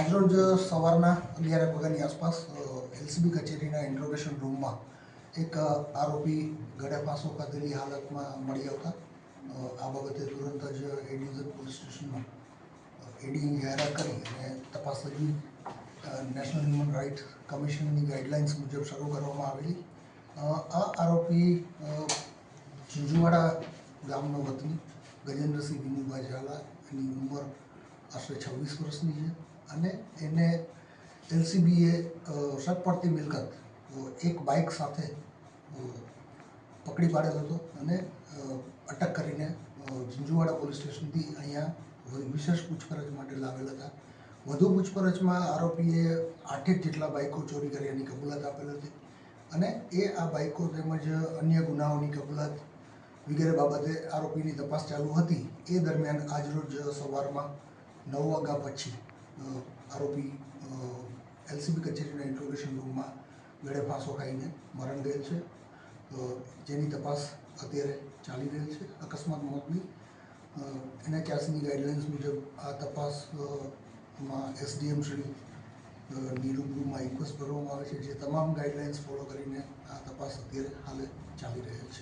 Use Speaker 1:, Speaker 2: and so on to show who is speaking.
Speaker 1: આજરોજ સવારના અગિયાર વાગ્યાની આસપાસ એલસીબી કચેરીના ઇન્ટ્રોગેશન રૂમમાં એક આરોપી ગળે ફાંસો ખાધેલી હાલતમાં મળી આવતા. આ બાબતે તુરંત જ એ પોલીસ સ્ટેશનમાં એડીની જાહેરાત કરી અને તપાસ લગી નેશનલ હ્યુમન રાઇટ કમિશનની ગાઈડલાઇન્સ મુજબ શરૂ કરવામાં આવેલી. આ આરોપી ઝુંઝુવાડા ગામનો વતની ગજેન્દ્રસિંહ વિનુભાઈ ઝાલા, એની ઉંમર આશરે છવ્વીસ વર્ષની છે. અને એને એલસીબીએ શક પડતી મિલકત એક બાઇક સાથે પકડી પાડેલો હતો અને અટક કરીને ઝીંઝુવાડા પોલીસ સ્ટેશનથી અહીંયા વિશેષ પૂછપરછ માટે લાવેલ હતા. વધુ પૂછપરછમાં આરોપીએ આઠેક જેટલા બાઇકો ચોરી કરી એની કબૂલાત આપેલ હતી અને એ આ બાઇકો તેમજ અન્ય ગુનાઓની કબૂલાત વગેરે બાબતે આરોપીની તપાસ ચાલુ હતી. એ દરમિયાન આજરોજ સવારમાં નવ વાગ્યા પછી આરોપી એલસીબી કચેરીના ઇન્ટ્રોગેશન રૂમમાં ગળે ફાંસો ખાઈને મરણ ગયેલ છે. જેની તપાસ અત્યારે ચાલી રહેલ છે અકસ્માત મોતની. એના ચાસીની ગાઈડલાઇન્સ મુજબ આ તપાસમાં એસડીએમ શ્રી અ, ની રૂબરૂમાં ઇન્ક્વેસ્ટ ભરવામાં આવે છે જે તમામ ગાઈડલાઇન્સ ફોલો કરીને આ તપાસ અત્યારે હાલે ચાલી રહેલ છે.